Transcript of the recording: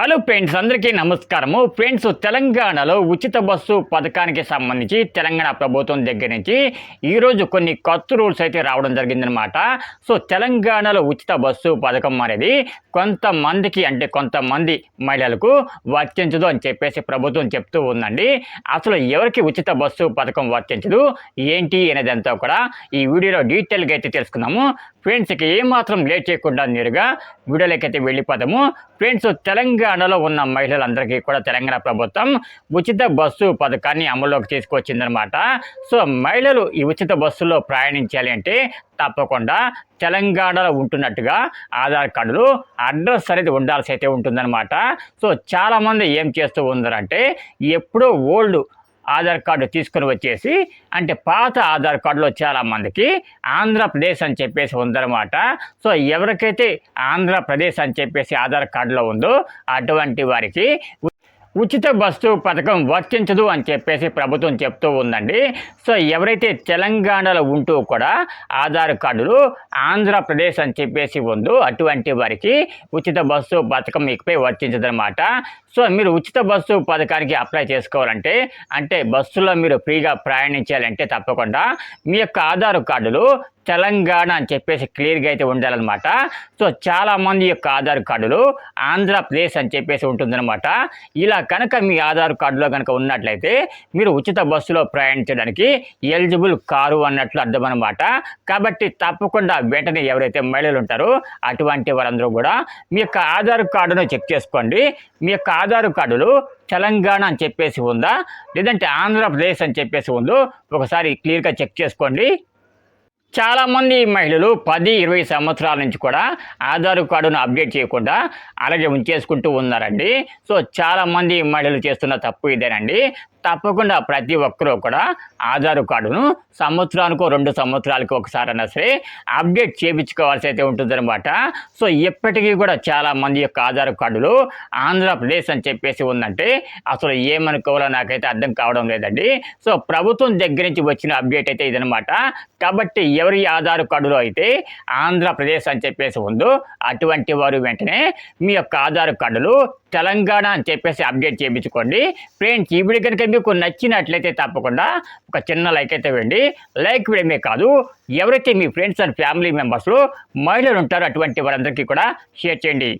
Hello friends అందరికీ నమస్కారము. Friends తెలంగాణలో ఉచిత బస్సు పథకానికి సంబంధించి తెలంగాణ ప్రభుత్వం దగ్గర నుంచి ఈరోజు కొన్ని కొత్త రూల్స్ అయితే రావడం జరిగిందనమాట సో తెలంగాణలో ఉచిత బస్సు పథకం అనేది కొంతమందికి అంటే కొంతమంది మహిళలకు వర్తించదు అని చెప్పేసి ప్రభుత్వం చెప్తూ ఉందండి. అసలు ఎవరికి ఉచిత బస్సు పథకం వర్తించదు? ఏంటి అనేదంతా కూడా ఈ వీడియోలో డీటెయిల్గా అయితే తెలుసుకుందాము. ఫ్రెండ్స్కి ఏమాత్రం లేట్ చేయకుండా నేరుగా వీడియోలోకైతే వెళ్ళిపోదాము ఫ్రెండ్స్ తెలంగాణలో ఉన్న మహిళలందరికీ కూడా తెలంగాణ ప్రభుత్వం ఉచిత బస్సు పథకాన్ని అమల్లోకి తీసుకొచ్చిందనమాట సో మహిళలు ఈ ఉచిత బస్సులో ప్రయాణించాలి అంటే తప్పకుండా తెలంగాణలో ఉంటున్నట్టుగా ఆధార్ కార్డులు అడ్రస్ అనేది ఉండాల్సి అయితే ఉంటుందన్నమాట. సో చాలామంది ఏం చేస్తూ ఉన్నారంటే ఎప్పుడో ఓల్డ్ ఆధార్ కార్డు తీసుకుని వచ్చేసి అంటే పాత ఆధార్ కార్డులో చాలామందికి ఆంధ్రప్రదేశ్ అని చెప్పేసి ఉందన్నమాట. సో ఎవరికైతే ఆంధ్రప్రదేశ్ అని చెప్పేసి ఆధార్ కార్డులో ఉందో అటువంటి వారికి ఉచిత బస్సు పథకం వర్తించదు అని చెప్పేసి ప్రభుత్వం చెప్తూ ఉందండి. సో ఎవరైతే తెలంగాణలో ఉంటూ కూడా ఆధార్ కార్డులు ఆంధ్రప్రదేశ్ అని చెప్పేసి ఉందో అటువంటి వారికి ఉచిత బస్సు పథకం ఇకపై వర్తించదనమాట సో మీరు ఉచిత బస్సు పథకానికి అప్లై చేసుకోవాలంటే అంటే బస్సులో మీరు ఫ్రీగా ప్రయాణించాలంటే తప్పకుండా మీ యొక్క ఆధార్ కార్డులు తెలంగాణ అని చెప్పేసి క్లియర్గా అయితే ఉండాలన్నమాట. సో చాలామంది యొక్క ఆధార్ కార్డులు ఆంధ్రప్రదేశ్ అని చెప్పేసి ఉంటుందన్నమాట. ఇలా కనుక మీ ఆధార్ కార్డులో కనుక ఉన్నట్లయితే మీరు ఉచిత బస్సులో ప్రయాణించడానికి ఎలిజిబుల్ కారు అన్నట్లు అర్థమన్నమాట. కాబట్టి తప్పకుండా వెంటనే ఎవరైతే మహిళలు ఉంటారో అటువంటి వారందరూ కూడా మీ యొక్క ఆధార్ కార్డును చెక్ చేసుకోండి. మీ యొక్క ఆధార్ కార్డులు తెలంగాణ అని చెప్పేసి ఉందా? లేదంటే ఆంధ్రప్రదేశ్ అని చెప్పేసి ఉందో ఒకసారి క్లియర్గా చెక్ చేసుకోండి. చాలామంది మహిళలు పది ఇరవై సంవత్సరాల నుంచి కూడా ఆధార్ కార్డును అప్డేట్ చేయకుండా అలాగే ఉంచేసుకుంటూ ఉన్నారండి. సో చాలామంది మహిళలు చేస్తున్న తప్పు ఇదేనండి. తప్పకుండా ప్రతి ఒక్కరూ కూడా ఆధార్ కార్డును సంవత్సరానికో రెండు సంవత్సరాలకు ఒకసారి అయినా సరే అప్డేట్ చేయించుకోవాల్సి అయితే ఉంటుందన్నమాట. సో ఇప్పటికీ కూడా చాలామంది యొక్క ఆధార్ కార్డులు ఆంధ్రప్రదేశ్ అని చెప్పేసి ఉందంటే అసలు ఏమనుకోవాలో నాకైతే అర్థం కావడం లేదండి. సో ప్రభుత్వం దగ్గర నుంచి వచ్చిన అప్డేట్ అయితే ఇదనమాట కాబట్టి ఎవరి ఆధార్ కార్డులో అయితే ఆంధ్రప్రదేశ్ అని చెప్పేసి ఉందో అటువంటి వారు వెంటనే మీ యొక్క ఆధార్ కార్డులు తెలంగాణ అని చెప్పేసి అప్డేట్ చేయించుకోండి. ఫ్రెండ్స్ ఈ వీడియో కనుక మీకు నచ్చినట్లయితే తప్పకుండా ఒక చిన్న లైక్ అయితే వేయండి లైక్ వేయడమే కాదు ఎవరైతే మీ ఫ్రెండ్స్ అండ్ ఫ్యామిలీ మెంబర్స్లో మహిళలు ఉంటారో అటువంటి వారందరికీ కూడా షేర్ చేయండి.